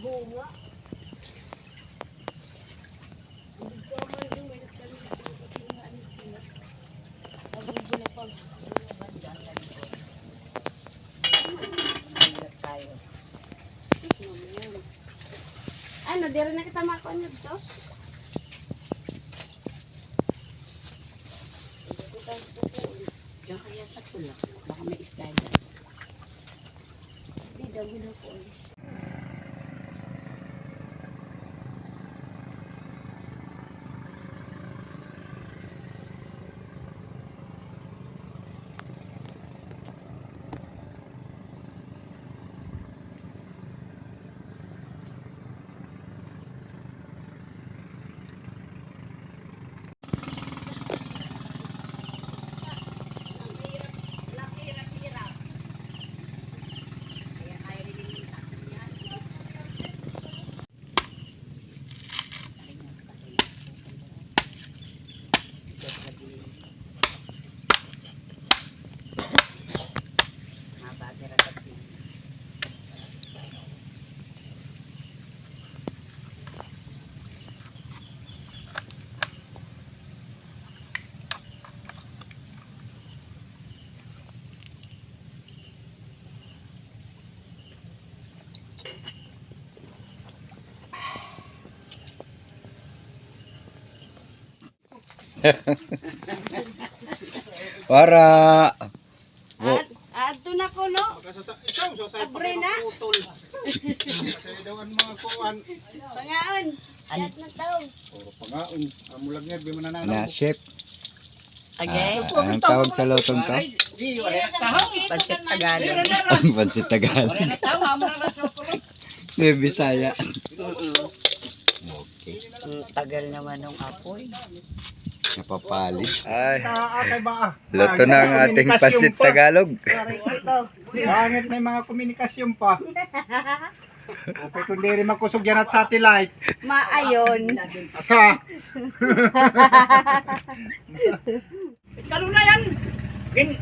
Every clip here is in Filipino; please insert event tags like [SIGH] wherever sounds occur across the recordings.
bunga. Ano, dira na kita makon nito? Diyan kaya sa tulak. Baka may isda dyan. Hindi daw, hindi ko ulit. [LAUGHS] Para At, ato na ko, no? Ikaw, so sa Abre na. putol. Kasi [LAUGHS] daw ang mga kuwan. Pangaon. At na taong. Puro pangaon. Ang mulag nga, di mo na chef. Again? Ah, anong tawag sa lutong to? [LAUGHS] Pansit Tagalog. Pansit Tagalog. May Bisaya. Okay. Tagal naman ng apoy. Napapali. Ay, ah? luto na ang ating pansit Tagalog. Pangit may mga komunikasyon pa. Okay, kung di rin magkusog yan at satellite. Maayon. Aka, [LAUGHS] Kalo na yan. Gin,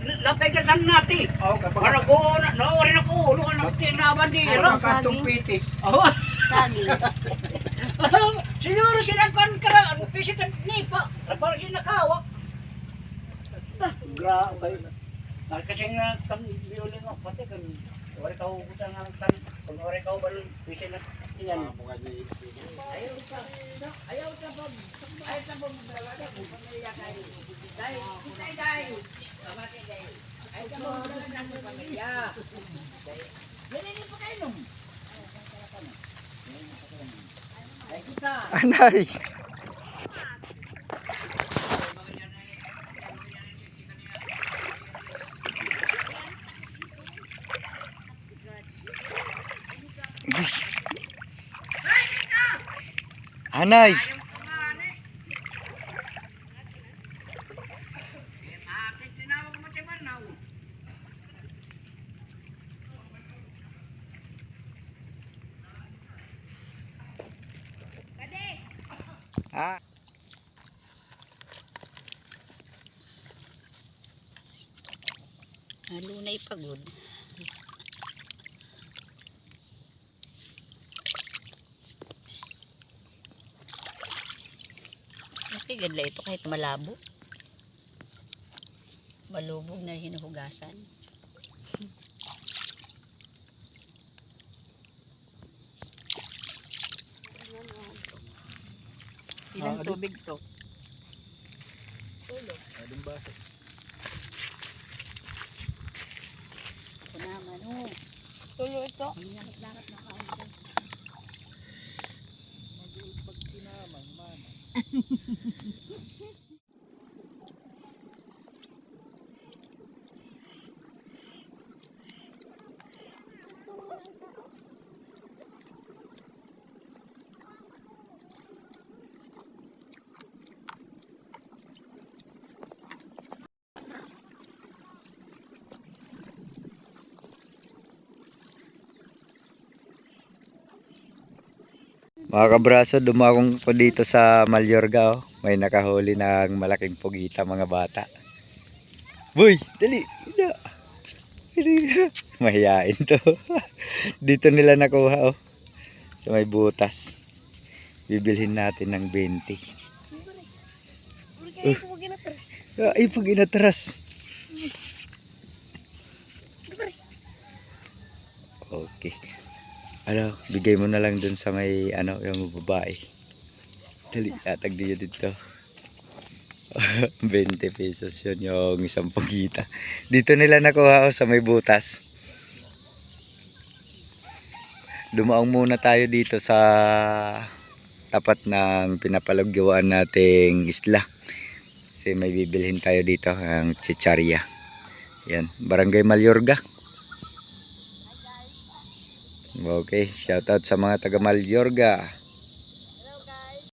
kan nati. oh, kapag Para ko, na, na, rin ako, ulo na, tinabandiro. kapag katong pitis. Oh, Sagi. [LAUGHS] siguro sinakan ka na, pisit at nipa. Para siya nakawak. Ah, Grabe. Ah, Kasi nga, kan, biuling ako, pati kan, wari ka hukutan nga, kan, kung wari ka balon, pisit at yan. Ayaw sa, ayaw sa ayaw sa pag, kung pamilya kayo. Dahil, kutay dahil, kamati dahil. Ayaw sa pag, malagan ng pamilya. Ganyan pa kayo nung. Ay, kita. Anay. Anay. Akin Ah. Halo na ipagod. Okay, ganda ito kahit malabo. Malubog na hinuhugasan. Ilang tubig to? Ito naman, oh. Tulo ito. Langat-langat na kain. Mga kabraso, dumakong po dito sa Malyorga. Oh. May nakahuli ng malaking pugita mga bata. Boy, dali. [LAUGHS] Mahiyain to. [LAUGHS] dito nila nakuha oh. Sa may butas. Bibilhin natin ng 20. Kaya ko ginatras. Ay, pag inatras. Okay. Ano, bigay mo na lang dun sa may, ano, yung babae. Dali, atag niyo dito. [LAUGHS] 20 pesos yun yung isang pagita. Dito nila nakuha oh, sa may butas. Dumaong muna tayo dito sa tapat ng pinapalagyawaan nating isla. Kasi may bibilhin tayo dito ang chicharia. Yan, Barangay Malyorga. Okay, shoutout sa mga taga Malyorga.